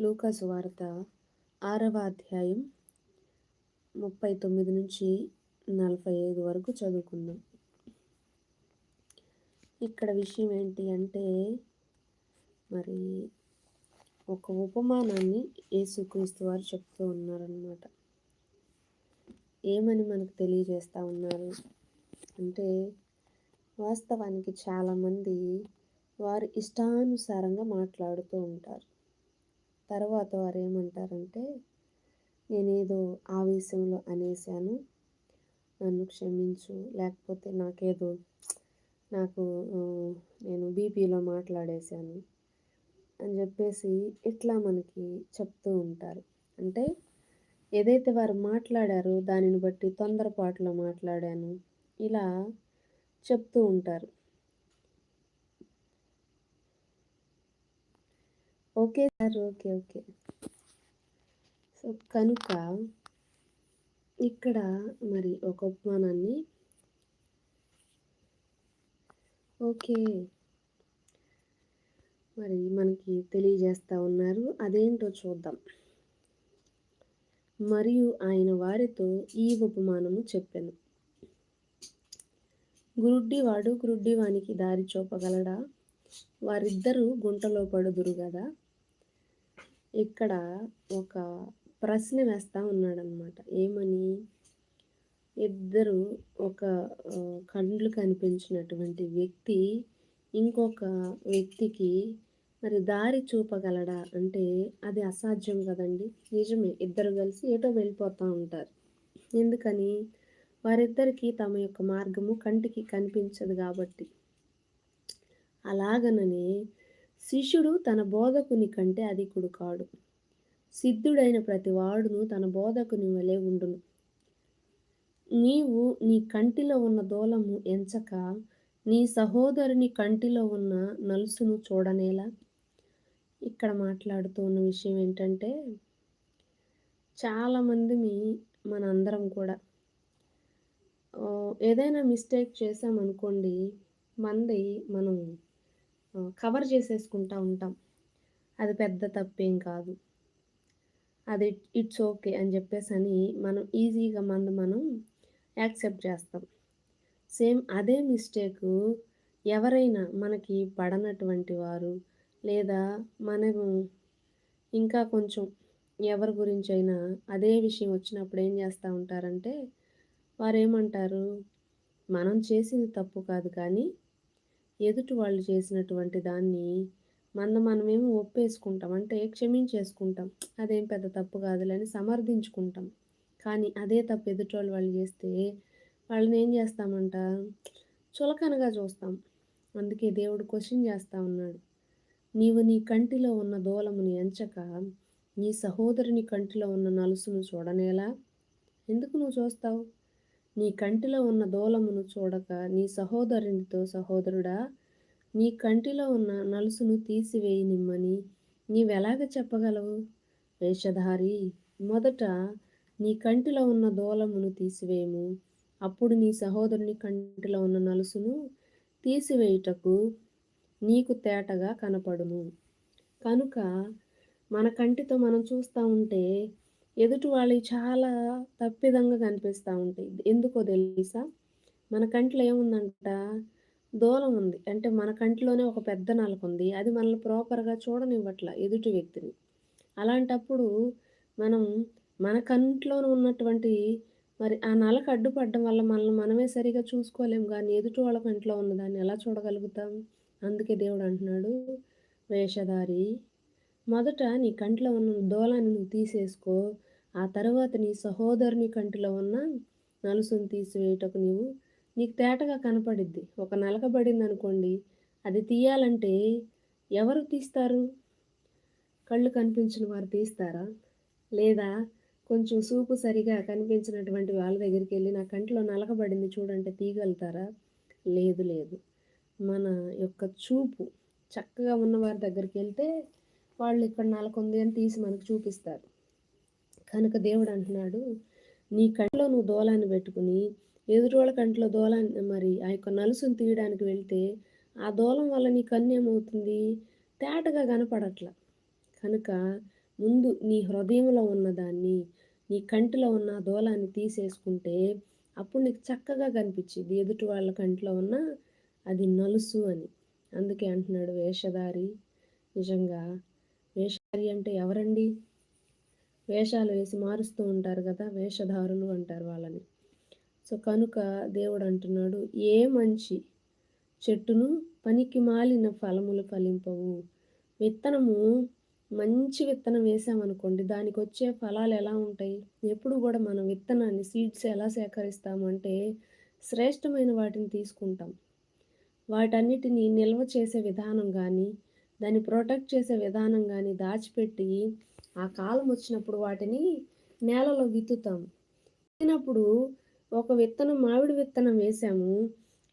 లూకాసు వార్త ఆరవ అధ్యాయం ముప్పై తొమ్మిది నుంచి నలభై ఐదు వరకు చదువుకుందాం. ఇక్కడ విషయం ఏంటి అంటే మరి ఒక ఉపమానాన్ని యేసుక్రీస్తు వారు చెప్తూ ఉన్నారనమాట ఏమని మనకు తెలియజేస్తూ ఉన్నారు? అంటే వాస్తవానికి చాలామంది వారి ఇష్టానుసారంగా మాట్లాడుతూ ఉంటారు. తర్వాత వారు ఏమంటారంటే నేనేదో ఆవేశంలో అనేసాను నన్ను క్షమించు. లేకపోతే నాకేదో నాకు నేను బీపీలో మాట్లాడేశాను. అని చెప్పేసి ఇట్లా మనకి చెప్తూ ఉంటారు. అంటే ఏదైతే వారు మాట్లాడారో దానిని బట్టి తొందరపాటులో మాట్లాడాను. ఇలా చెప్తూ ఉంటారు. Okay sir okay okay. So కనుక ఇక్కడ మరి ఒక ఉపమానాన్ని. ఓకే. మరి మనకి తెలియజేస్తూ ఉన్నారు. అదేంటో చూద్దాం. మరియు ఆయన వారితో ఈ ఉపమానము చెప్పాను. గురుడ్డివాడు గురుడ్డివానికి దారి చూపగలడా? వారిద్దరూ గుంటలో పడుదురు కదా ఇక్కడ ఒక ప్రశ్న వేస్తూ ఉన్నాడనమాట ఏమని? ఇద్దరు ఒక కండ్లు కనిపించినటువంటి వ్యక్తి ఇంకొక వ్యక్తికి మరి దారి చూపగలడా? అంటే అది అసాధ్యం కదండి. నిజమే ఇద్దరు కలిసి ఏటో వెళ్ళిపోతూ ఉంటారు. ఎందుకని? వారిద్దరికీ తమ యొక్క మార్గము కంటికి కనిపించదు కాబట్టి. అలాగనని శిష్యుడు తన బోధకుని కంటే అధికుడు కాడు. సిద్ధుడైన ప్రతి వాడును తన బోధకుని వలె ఉండును. నీవు నీ కంటిలో ఉన్న దూలము ఎంచక నీ సహోదరుని కంటిలో ఉన్న నలుసును చూడనేలా? ఇక్కడ మాట్లాడుతూ ఉన్న విషయం ఏంటంటే చాలామంది మన అందరం కూడా ఏదైనా మిస్టేక్ చేసామనుకోండి మంది మనం కవర్ చేసేసుకుంటూ ఉంటాం. అది పెద్ద తప్పేం కాదు. అది ఇట్స్ ఓకే అని చెప్పేసి అని మనం ఈజీగా మంది మనం యాక్సెప్ట్ చేస్తాం. సేమ్ అదే మిస్టేక్ ఎవరైనా మనకి పడనటువంటి వారు లేదా మనము ఇంకా కొంచెం ఎవరి గురించి అయినా అదే విషయం వచ్చినప్పుడు ఏం చేస్తూ ఉంటారంటే వారు ఏమంటారు మనం చేసింది తప్పు కాదు కానీ ఎదుటి వాళ్ళు చేసినటువంటి దాన్ని మన మనమేమో ఒప్పేసుకుంటాం. అంటే క్షమించేసుకుంటాం. అదేం పెద్ద తప్పు కాదులని సమర్థించుకుంటాం. కానీ అదే తప్పు ఎదుటి వాళ్ళు వాళ్ళు చేస్తే వాళ్ళని ఏం చేస్తామంట? చులకనగా చూస్తాం. అందుకే దేవుడు క్వశ్చన్ చేస్తా ఉన్నాడు. నీవు నీ కంటిలో ఉన్న దూలముని ఎంచక నీ సహోదరుని కంటిలో ఉన్న నలుసును చూడనేలా? ఎందుకు నువ్వు చూస్తావు? నీ కంటిలో ఉన్న దూలమును చూడక నీ సహోదరునితో సహోదరుడా నీ కంటిలో ఉన్న నలుసును తీసివేయి నిమ్మని. నీవెలాగ చెప్పగలవు? వేషధారి మొదట నీ కంటిలో ఉన్న దూలమును తీసివేయము అప్పుడు నీ సహోదరుని కంటిలో ఉన్న నలుసును తీసివేయుటకు నీకు తేటగా కనపడును కనుక మన కంటితో మనం చూస్తూ ఉంటే ఎదుటి వాళ్ళవి చాలా తప్పిదంగా కనిపిస్తూ ఉంటాయి. ఎందుకో తెలుసా? మన కంట్లో ఏముందంట? దూలం ఉంది. అంటే మన కంటిలోనే ఒక పెద్ద నలక ఉంది. అది మనల్ని ప్రాపర్గా చూడనివ్వట్ల ఎదుటి వ్యక్తిని. అలాంటప్పుడు మనం మన కంట్లో ఉన్నటువంటి మరి ఆ నలక అడ్డుపడడం వల్ల మనల్ని మనమే సరిగా చూసుకోలేము కానీ ఎదుటి వాళ్ళ కంట్లో ఉన్నదాన్ని ఎలా చూడగలుగుతాం? అందుకే దేవుడు అంటున్నాడు వేషధారి మొదట నీ కంట్లో ఉన్న దూలాన్ని నువ్వు తీసేసుకో. ఆ తర్వాత నీ సహోదరుని కంటిలో ఉన్న నలుసును తీసివేయటకు నీవు నీకు తేటగా కనపడిద్ది. ఒక నలకబడింది అనుకోండి అది తీయాలంటే ఎవరు తీస్తారు? కళ్ళు కనిపించిన వారు తీస్తారా? లేదా కొంచెం సూపు సరిగా కనిపించినటువంటి వాళ్ళ దగ్గరికి వెళ్ళి నా కంటిలో నలకబడింది చూడంటే తీయగలుగుతారా? లేదు లేదు. మన యొక్క చూపు చక్కగా ఉన్న వారి దగ్గరికి వెళ్తే వాళ్ళు ఇక్కడ నలకొంది అని తీసి మనకు చూపిస్తారు. కనుక దేవుడు అంటున్నాడు నీ కంట్లో నువ్వు దోలాన్ని పెట్టుకుని ఎదురోళ్ళ కంట్లో దోలాన్ని మరి ఆ యొక్క నలుసును తీయడానికి వెళ్తే ఆ దూలం వల్ల నీ కన్ను ఏమవుతుంది? తేటగా కనపడట్ల. కనుక ముందు నీ హృదయంలో ఉన్నదాన్ని నీ కంటిలో ఉన్న దూలాన్ని తీసేసుకుంటే అప్పుడు నీకు చక్కగా కనిపించింది. ఎదుటి వాళ్ళ కంటిలో ఉన్న అది నలుసు అని. అందుకే అంటున్నాడు వేషధారి. నిజంగా వేషధారి అంటే ఎవరండి? వేషాలు వేసి మారుస్తూ ఉంటారు కదా వేషధారులు అంటారు వాళ్ళని. సో కనుక దేవుడు అంటున్నాడు ఏ మంచి చెట్టును పనికి మాలిన ఫలములు ఫలింపవు. విత్తనము మంచి విత్తనం వేసామనుకోండి దానికి వచ్చే ఫలాలు ఎలా ఉంటాయి? ఎప్పుడు కూడా మనం విత్తనాన్ని సీడ్స్ ఎలా సేకరిస్తాము అంటే శ్రేష్టమైన వాటిని తీసుకుంటాం. వాటన్నిటిని నిల్వ చేసే విధానం కానీ దాన్ని ప్రొటెక్ట్ చేసే విధానం కానీ దాచిపెట్టి ఆ కాలం వచ్చినప్పుడు వాటిని నేలలో విత్తుతాం. విత్తినప్పుడు ఒక విత్తనం మామిడి విత్తనం వేసాము.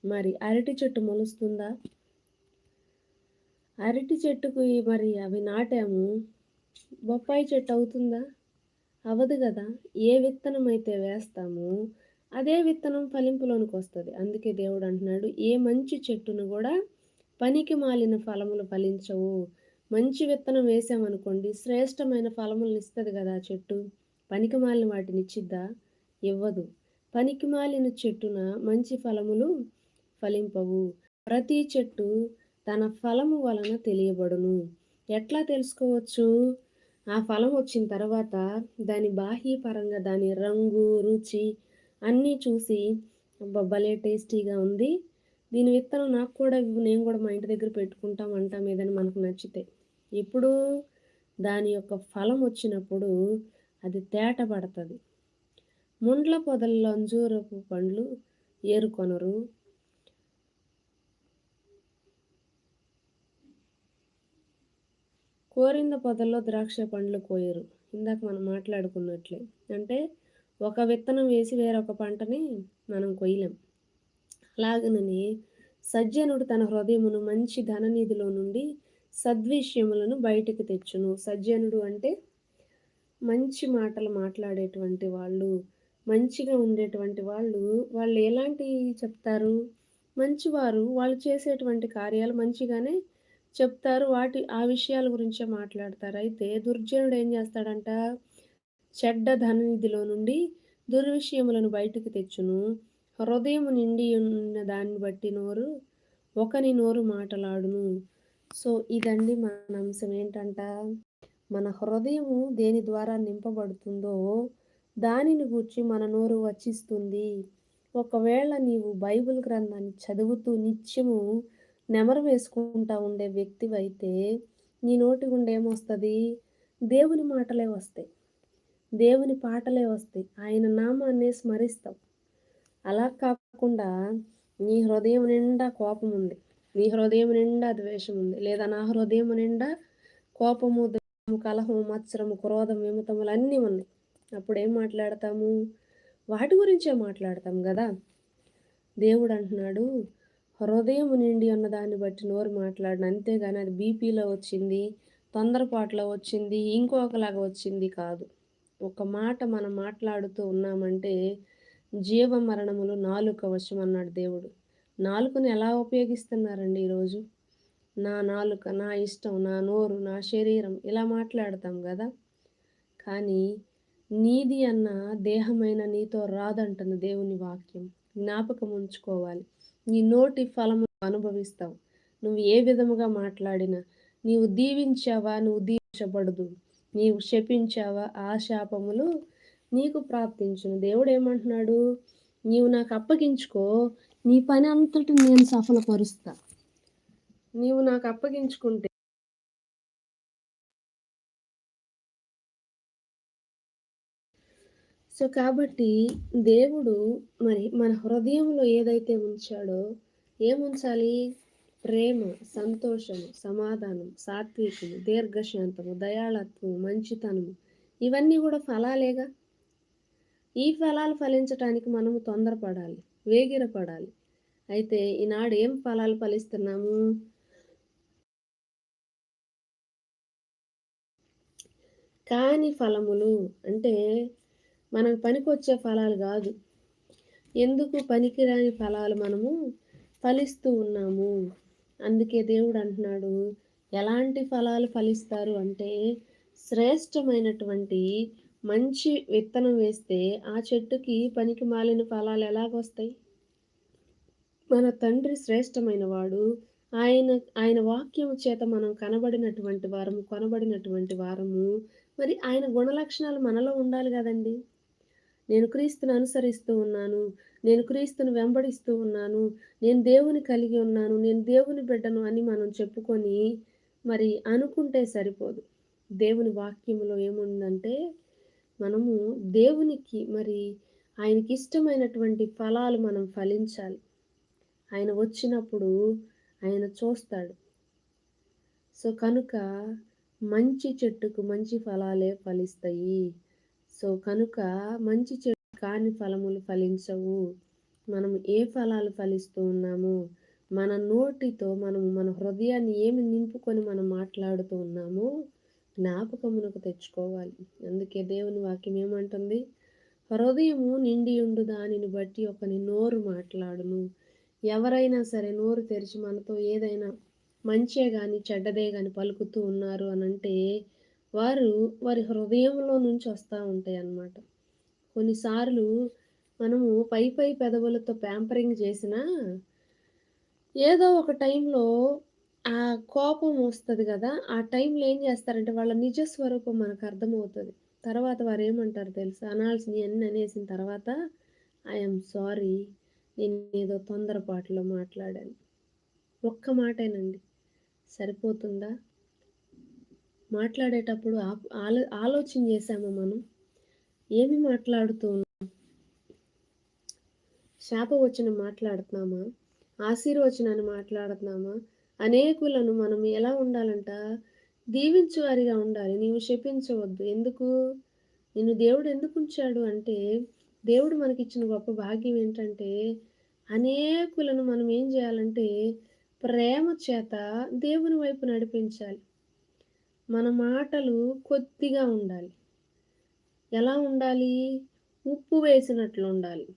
మరి అరటి చెట్టు మొలుస్తుందా? అరటి చెట్టుకు మరి అవి నాటాము. బొప్పాయి చెట్టు అవుతుందా? అవదు కదా. ఏ విత్తనం అయితే వేస్తామో అదే విత్తనం ఫలింపులోనికి వస్తుంది. అందుకే దేవుడు అంటున్నాడు ఏ మంచి చెట్టును కూడా పనికి మాలిన ఫలములు ఫలించవు. మంచి విత్తనం వేసామనుకోండి శ్రేష్టమైన ఫలములను ఇస్తుంది కదా చెట్టు. పనికిమాలిన వాటిని ఇచ్చిద్దా? ఇవ్వదు. పనికిమాలిన చెట్టున మంచి ఫలములు ఫలింపవు. ప్రతి చెట్టు తన ఫలము వలన తెలియబడును. ఎట్లా తెలుసుకోవచ్చు? ఆ ఫలం వచ్చిన తర్వాత దాని బాహ్యపరంగా దాని రంగు రుచి అన్నీ చూసి భలే టేస్టీగా ఉంది. దీని విత్తనం నాకు కూడా నేను కూడా మా ఇంటి దగ్గర పెట్టుకుంటాం అంటాం ఏదైనా మనకు నచ్చితే. ఎప్పుడు దాని యొక్క ఫలం వచ్చినప్పుడు అది తేటపడుతుంది. ముండ్ల పొదల్లో అంజూరపు పండ్లు ఏరుకొనరు. కోరింద పొదల్లో ద్రాక్ష పండ్లు కోయరు. ఇందాక మనం మాట్లాడుకున్నట్లే. అంటే ఒక విత్తనం వేసి వేరొక పంటని మనం కొయ్యలేం. అలాగనని సజ్జనుడు తన హృదయమును మంచి ధననిధిలో నుండి సద్విషయములను బయటకు తెచ్చును. సజ్జనుడు అంటే మంచి మాటలు మాట్లాడేటువంటి వాళ్ళు మంచిగా ఉండేటువంటి వాళ్ళు. వాళ్ళు ఎలాంటి చెప్తారు? మంచివారు వాళ్ళు చేసేటువంటి కార్యాలు మంచిగానే చెప్తారు. వాటి ఆ విషయాల గురించే మాట్లాడతారు. అయితే దుర్జనుడు ఏం చేస్తాడంట? చెడ్డ ధననిధిలో నుండి దుర్విషయములను బయటకు తెచ్చును. హృదయము నిండి ఉన్న దాన్ని బట్టి నోరు ఒకని నోరు మాటలాడును. సో ఇదండి మన అంశం ఏంటంట మన హృదయము దేని ద్వారా నింపబడుతుందో దానిని గూర్చి మన నోరు వచ్చిస్తుంది ఒకవేళ నీవు బైబిల్ గ్రంథాన్ని చదువుతూ నిత్యము నెమరు వేసుకుంటా ఉండే వ్యక్తివైతే నీ నోటి గుండె ఏమొస్తుంది? దేవుని మాటలే వస్తాయి. దేవుని పాటలే వస్తాయి. ఆయన నామాన్ని స్మరిస్తాం. అలా కాకుండా నీ హృదయం నిండా కోపం ఉంది. నీ హృదయం నిండా ద్వేషం ఉంది. లేదా నా హృదయం నిండా కోపము ద్వేషము కలహము మత్సరము క్రోధం విమతములు అన్నీ ఉన్నాయి. అప్పుడు ఏం మాట్లాడతాము? వాటి గురించే మాట్లాడతాం కదా? దేవుడు అంటున్నాడు హృదయం నిండి ఉన్న దాన్ని బట్టి నోరు మాట్లాడిన. అంతేగాని అది బీపీలో వచ్చింది తొందరపాటులో వచ్చింది ఇంకొకలాగా వచ్చింది కాదు. ఒక మాట మనం మాట్లాడుతూ ఉన్నామంటే జీవ మరణములు నాలుక వశం అన్నాడు దేవుడు. నాలుకను ఎలా ఉపయోగిస్తున్నారండి ఈరోజు నా నాలుక నా ఇష్టం నా నోరు నా శరీరం ఇలా మాట్లాడతాం కదా? కానీ నీది అన్న దేహమైన నీతో రాదంటుంది దేవుని వాక్యం. జ్ఞాపకం ఉంచుకోవాలి. నీ నోటి ఫలము అనుభవిస్తావు. నువ్వు ఏ విధముగా మాట్లాడినా నీవు దీవించావా నువ్వు దీవించబడదు. నీవు శపించావా ఆ శాపములు నీకు ప్రాప్తించును. దేవుడు ఏమంటున్నాడు? నీవు నాకు అప్పగించుకో నీ పని అంతటి నేను సఫలపరుస్తా. నీవు నాకు అప్పగించుకుంటే సో కాబట్టి దేవుడు మరి మన హృదయంలో ఏదైతే ఉంచాడో ఏముంచాలి? ప్రేమ సంతోషము సమాధానం సాత్వికము దీర్ఘశాంతము దయాళత్వము మంచితనము. ఇవన్నీ కూడా ఫలాలేగా? ఈ ఫలాలు ఫలించటానికి మనము తొందరపడాలి వేగిరపడాలి. అయితే ఈనాడు ఏం ఫలాలు ఫలిస్తున్నాము? కాని ఫలములు అంటే మనకు పనికొచ్చే ఫలాలు కాదు. ఎందుకు పనికిరాని ఫలాలు మనము ఫలిస్తూ ఉన్నాము? అందుకే దేవుడు అంటున్నాడు ఎలాంటి ఫలాలు ఫలిస్తారు అంటే శ్రేష్టమైనటువంటి మంచి విత్తనం వేస్తే ఆ చెట్టుకి పనికి మాలిన ఫలాలు ఎలాగొస్తాయి? మన తండ్రి శ్రేష్టమైన వాడు ఆయన ఆయన వాక్యం చేత మనం కనబడినటువంటి వారము కొనబడినటువంటి వారము మరి ఆయన గుణలక్షణాలు మనలో ఉండాలి కదండి. నేను క్రీస్తుని అనుసరిస్తూ ఉన్నాను నేను క్రీస్తుని వెంబడిస్తూ ఉన్నాను నేను దేవుని కలిగి ఉన్నాను నేను దేవుని బిడ్డను అని మనం చెప్పుకొని మరి అనుకుంటే సరిపోదు. దేవుని వాక్యంలో ఏముందంటే మనము దేవునికి మరి ఆయనకి ఇష్టమైనటువంటి ఫలాలు మనం ఫలించాలి. ఆయన వచ్చినప్పుడు ఆయన చూస్తాడు. సో కనుక మంచి చెట్టుకు మంచి ఫలాలే ఫలిస్తాయి. సో కనుక మంచి చెట్టు కాని ఫలములు ఫలించవు. మనం ఏ ఫలాలు ఫలిస్తూ ఉన్నాము మన నోటితో మనము మన హృదయాన్ని ఏమి నింపుకొని మనం మాట్లాడుతూ ఉన్నామో జ్ఞాపకమునకు తెచ్చుకోవాలి. అందుకే దేవుని వాక్యం ఏమంటుంది? హృదయము నిండి ఉండు దానిని బట్టి ఒకని నోరు మాట్లాడును. ఎవరైనా సరే నోరు తెరిచి మనతో ఏదైనా మంచే కానీ చెడ్డదే కానీ పలుకుతూ ఉన్నారు అని అంటే వారు వారి హృదయంలో నుంచి వస్తూ ఉంటాయి అన్నమాట. కొన్నిసార్లు మనము పై పై పెదవులతో ప్యాంపరింగ్ చేసినా ఏదో ఒక టైంలో ఆ కోపం వస్తుంది కదా ఆ టైంలో ఏం చేస్తారంటే వాళ్ళ నిజ స్వరూపం మనకు అర్థమవుతుంది. తర్వాత వారు ఏమంటారు తెలుసా? అనాల్సినవి అన్ని అనేసిన తర్వాత ఐఎమ్ సారీ నేను ఏదో తొందరపాటులో మాట్లాడాను. ఒక్క మాటేనండి. సరిపోతుందా? మాట్లాడేటప్పుడు ఆలో ఆలోచన చేశాము మనం? ఏమి మాట్లాడుతూ ఉన్నాం శాపవచనం మాట్లాడుతున్నామా? ఆశీర్వచనాన్ని మాట్లాడుతున్నామా? అనేకులను మనం ఎలా ఉండాలంట? దీవించువారిగా ఉండాలి. నీవు శపించవద్దు. ఎందుకు? నిన్ను దేవుడు ఎందుకు ఉంచాడు అంటే దేవుడు మనకిచ్చిన గొప్ప భాగ్యం ఏంటంటే అనేకులను మనం ఏం చేయాలంటే ప్రేమ చేత దేవుని వైపు నడిపించాలి. మన మాటలు కొద్దిగా ఉండాలి. ఎలా ఉండాలి? ఉప్పు వేసినట్లు ఉండాలి.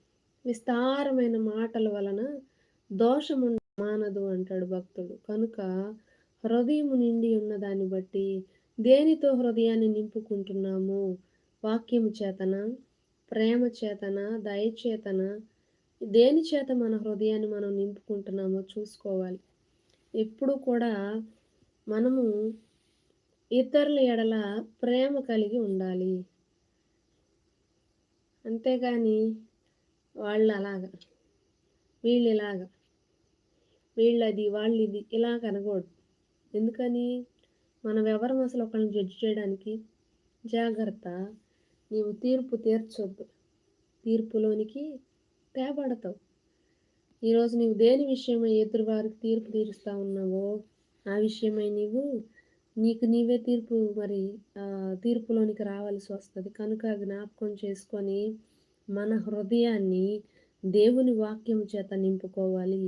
విస్తారమైన మాటల వలన దోషం మానదు అంటాడు భక్తుడు. కనుక హృదయం నిండి ఉన్న దాన్ని బట్టి దేనితో హృదయాన్ని నింపుకుంటున్నాము? వాక్యము చేతన ప్రేమ చేతన దయచేతన దేని చేత మన హృదయాన్ని మనం నింపుకుంటున్నామో చూసుకోవాలి. ఎప్పుడు కూడా మనము ఇతరుల ఎడల ప్రేమ కలిగి ఉండాలి. అంతేగాని వాళ్ళు అలాగా వీళ్ళు ఇలాగా వీళ్ళది వాళ్ళది ఇలా కనకూడదు. ఎందుకని? మనం ఎవరం అసలు ఒకళ్ళని జడ్జి చేయడానికి? జాగ్రత్త. నీవు తీర్పు తీర్చొద్దు. తీర్పులోనికి తేపడతావు ఈరోజు నీవు దేని విషయమై ఎదురువారికి తీర్పు తీరుస్తూ ఉన్నావో ఆ విషయమై నీవు నీకు నీవే తీర్పు మరి తీర్పులోనికి రావాల్సి వస్తుంది. కనుక జ్ఞాపకం చేసుకొని మన హృదయాన్ని దేవుని వాక్యం చేత నింపుకోవాలి.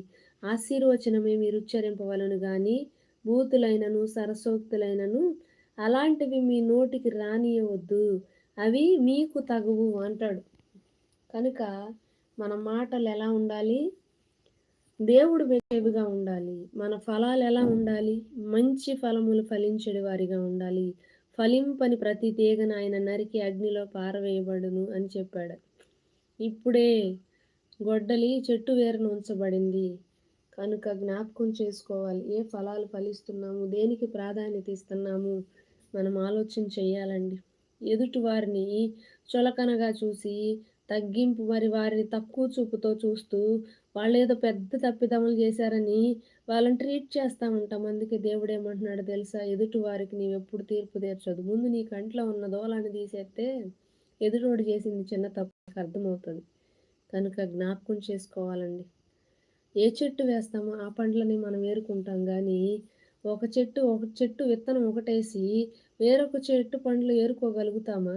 ఆశీర్వచనమే మీరు ఉచ్చరింపవలను కానీ బూతులైనను సరసోక్తులైనను అలాంటివి మీ నోటికి రానియవద్దు. అవి మీకు తగువు అంటాడు. కనుక మన మాటలు ఎలా ఉండాలి? దేవుడు మెచ్చేవిగా ఉండాలి. మన ఫలాలు ఎలా ఉండాలి? మంచి ఫలములు ఫలించడి వారిగా ఉండాలి. ఫలింపని ప్రతి తీగను ఆయన నరికి అగ్నిలో పారవేయబడును అని చెప్పాడు. ఇప్పుడే గొడ్డలి చెట్టు వేరును ఉంచబడింది. కనుక జ్ఞాపకం చేసుకోవాలి. ఏ ఫలాలు ఫలిస్తున్నాము? దేనికి ప్రాధాన్యత ఇస్తున్నాము? మనం ఆలోచన చేయాలండి. ఎదుటి వారిని చులకనగా చూసి తగ్గింపు మరి వారిని తక్కువ చూపుతో చూస్తూ వాళ్ళు ఏదో పెద్ద తప్పిదములు చేశారని వాళ్ళని ట్రీట్ చేస్తూ ఉంటాం. అందుకే దేవుడు ఏమంటున్నాడు తెలుసా? ఎదుటి వారికి నీవు ఎప్పుడు తీర్పు తీర్చదు. ముందు నీ కంట్లో ఉన్న దోలాన్ని తీసేస్తే ఎదుటోడు చేసింది చిన్న తప్పు అర్థమవుతుంది. కనుక జ్ఞాపకం చేసుకోవాలండి. ఏ చెట్టు వేస్తామో ఆ పండ్లని మనం ఏరుకుంటాం కానీ ఒక చెట్టు ఒక చెట్టు విత్తనం ఒకటేసి వేరొక చెట్టు పండ్లు ఏరుకోగలుగుతామా?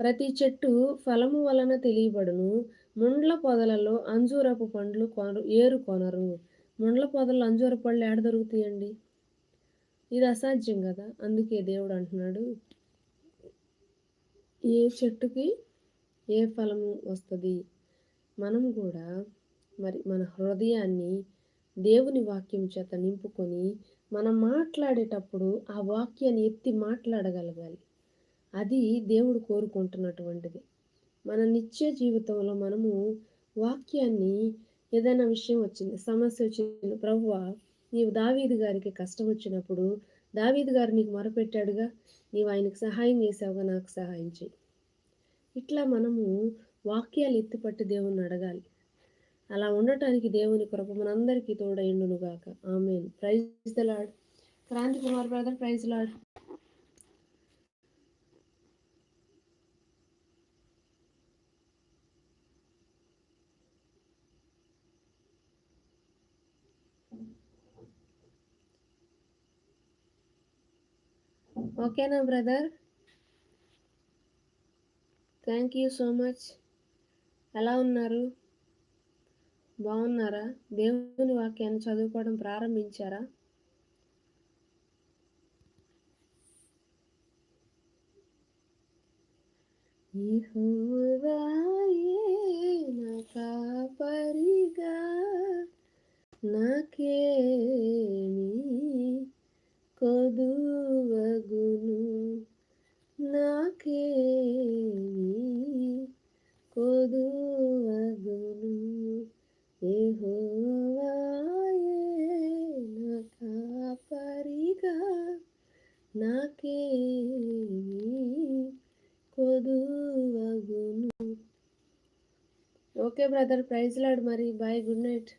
ప్రతి చెట్టు ఫలము వలన తెలియబడును. ముండ్ల పొదలలో అంజూరపు పండ్లు కొనరు ఏరుకొనరు. ముండ్ల పొదల్లో అంజూర పళ్ళు ఏడ దొరుకుతాయండి? ఇది అసాధ్యం కదా? అందుకే దేవుడు అంటున్నాడు ఏ చెట్టుకి ఏ ఫలము వస్తుంది? మనం కూడా మరి మన హృదయాన్ని దేవుని వాక్యం చేత నింపుకొని మనం మాట్లాడేటప్పుడు ఆ వాక్యాన్ని ఎత్తి మాట్లాడగలగాలి. అది దేవుడు కోరుకుంటున్నటువంటిది. మన నిత్య జీవితంలో మనము వాక్యాన్ని ఏదైనా విషయం వచ్చింది సమస్య వచ్చింది ప్రభువ నీవు దావీదు గారికి కష్టం వచ్చినప్పుడు దావీదు గారు నీకు మొరపెట్టాడుగా నీవు ఆయనకు సహాయం చేసావుగా నాకు సహాయం చేయి ఇట్లా మనము వాక్యాలు ఎత్తిపట్టి దేవుణ్ణి అడగాలి. అలా ఉండటానికి దేవుని కృప మనందరికీ తోడైండును ఆమె praise the lord Kranthi Kumar brother praise lord ఓకేనా brother. Thank you so much ఎలా ఉన్నారు? బాగున్నారా? దేవుని వాక్యాన్ని చదువుకోవడం ప్రారంభించారా? నా కాపరిగా నాకే నాకేమీ కొదువగును. ఓకే బ్రదర్ ప్రైజ్ లాడ్ మరి బాయ్ గుడ్ నైట్